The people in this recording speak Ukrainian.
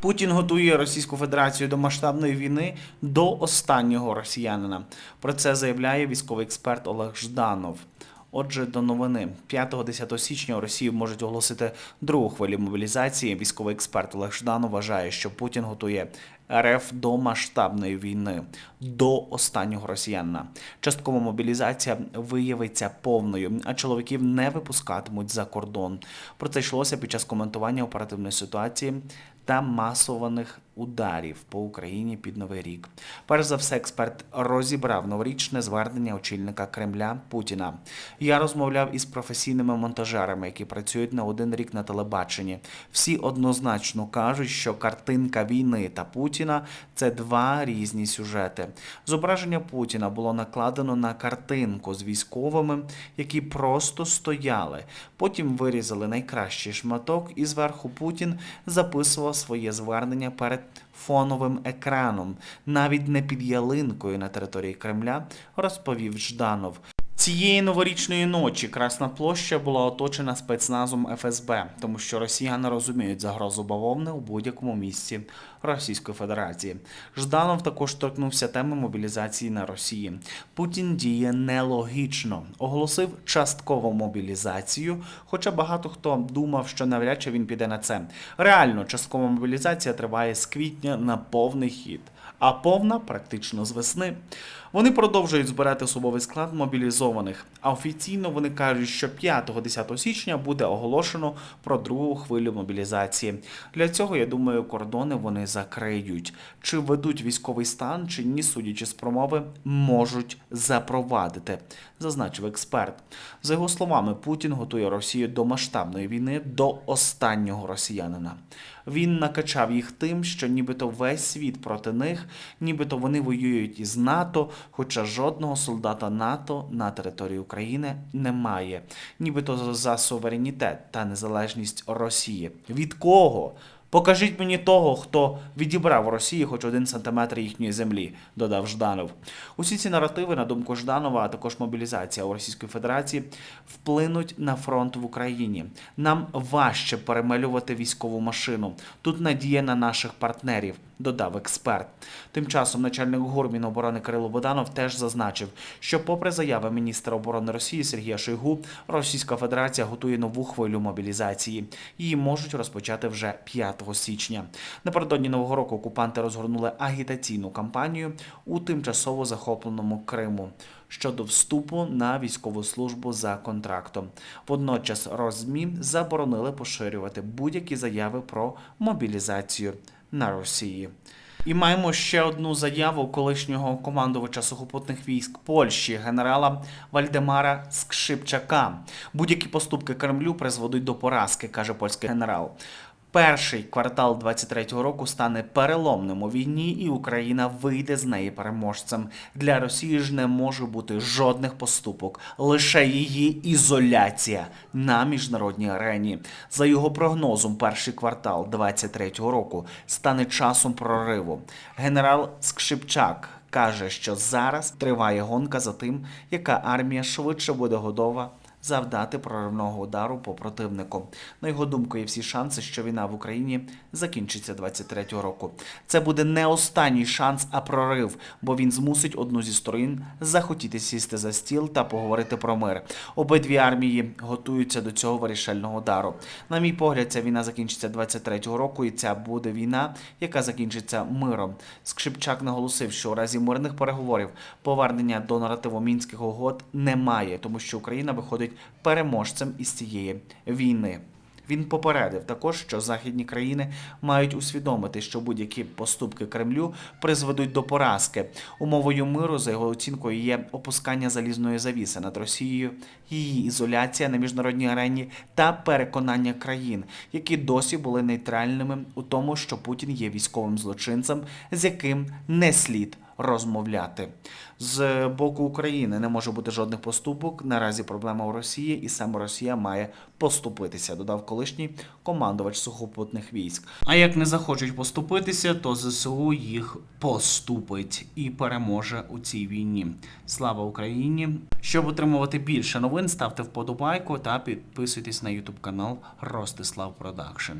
Путін готує Російську Федерацію до масштабної війни до останнього росіянина. Про це заявляє військовий експерт Олег Жданов. Отже, до новини 5-10 січня у Росії можуть оголосити другу хвилю мобілізації. Військовий експерт Олег Жданов вважає, що Путін готує РФ до масштабної війни до останнього росіянина. Часткова мобілізація виявиться повною, а чоловіків не випускатимуть за кордон. Про це йшлося під час коментування оперативної ситуації та масованих ударів по Україні під Новий рік. Перш за все, експерт розібрав новорічне звернення очільника Кремля Путіна. Я розмовляв із професійними монтажерами, які працюють не один рік на телебаченні. Всі однозначно кажуть, що картинка війни та Путіна це два різні сюжети. Зображення Путіна було накладено на картинку з військовими, які просто стояли. Потім вирізали найкращий шматок, і зверху Путін записував своє звернення перед фоновим екраном, навіть не під ялинкою на території Кремля, розповів Жданов. Цієї новорічної ночі Красна площа була оточена спецназом ФСБ, тому що росіяни розуміють загрозу бавовни у будь-якому місці Російської Федерації. Жданов також торкнувся теми мобілізації на Росії. Путін діє нелогічно, оголосив часткову мобілізацію, хоча багато хто думав, що навряд чи він піде на це. Реально, часткова мобілізація триває з квітня на повний хід, а повна практично з весни. Вони продовжують збирати особовий склад мобілізованих. А офіційно вони кажуть, що 5-10 січня буде оголошено про другу хвилю мобілізації. Для цього я думаю, кордони вони закриють. Чи ведуть військовий стан, чи ні, судячи з промови, можуть запровадити, зазначив експерт. За його словами, Путін готує Росію до масштабної війни до останнього росіянина. Він накачав їх тим, що нібито весь світ проти них, нібито вони воюють із НАТО, хоча жодного солдата НАТО на території України немає, нібито за суверенітет та незалежність Росії. Від кого? Покажіть мені того, хто відібрав у Росії хоч один сантиметр їхньої землі, додав Жданов. Усі ці наративи, на думку Жданова, а також мобілізація у Російської Федерації вплинуть на фронт в Україні. Нам важче перемалювати військову машину. Тут надія на наших партнерів, додав експерт. Тим часом начальник ГУР Міноборони Кирило Боданов теж зазначив, що, попри заяви міністра оборони Росії Сергія Шойгу, Російська Федерація готує нову хвилю мобілізації. Її можуть розпочати вже 5 січня. Напередодні нового року окупанти розгорнули агітаційну кампанію у тимчасово захопленому Криму. Щодо вступу на військову службу за контрактом, водночас розмі заборонили поширювати будь-які заяви про мобілізацію на Росії. І маємо ще одну заяву колишнього командувача сухопутних військ Польщі генерала Вальдемара Скшипчака. Будь-які поступки Кремлю призведуть до поразки, каже польський генерал. Перший квартал 23-го року стане переломним у війні, і Україна вийде з неї переможцем. Для Росії ж не може бути жодних поступок, лише її ізоляція на міжнародній арені. За його прогнозом, перший квартал 23-го року стане часом прориву. Генерал Скшипчак каже, що зараз триває гонка за тим, яка армія швидше буде готова завдати проривного удару по противнику. На його думку, є всі шанси, що війна в Україні закінчиться 23-го року. Це буде не останній шанс, а прорив, бо він змусить одну зі сторін захотіти сісти за стіл та поговорити про мир. Обидві армії готуються до цього вирішального удару. На мій погляд, ця війна закінчиться 23-го року, і ця буде війна, яка закінчиться миром. Скшипчак наголосив, що у разі мирних переговорів повернення до наративу мінських угод немає, тому що Україна виходить переможцем із цієї війни. Він попередив також, що західні країни мають усвідомити, що будь-які поступки Кремлю призведуть до поразки. Умовою миру, за його оцінкою, є опускання залізної завіси над Росією, її ізоляція на міжнародній арені та переконання країн, які досі були нейтральними у тому, що Путін є військовим злочинцем, з яким не слід розмовляти. З боку України не може бути жодних поступок. Наразі проблема у Росії, і саме Росія має поступитися, додав колишній командувач сухопутних військ. А як не захочуть поступитися, то ЗСУ їх поступить і переможе у цій війні. Слава Україні! Щоб отримувати більше новин, ставте вподобайку та підписуйтесь на YouTube канал Ростислав Продакшн.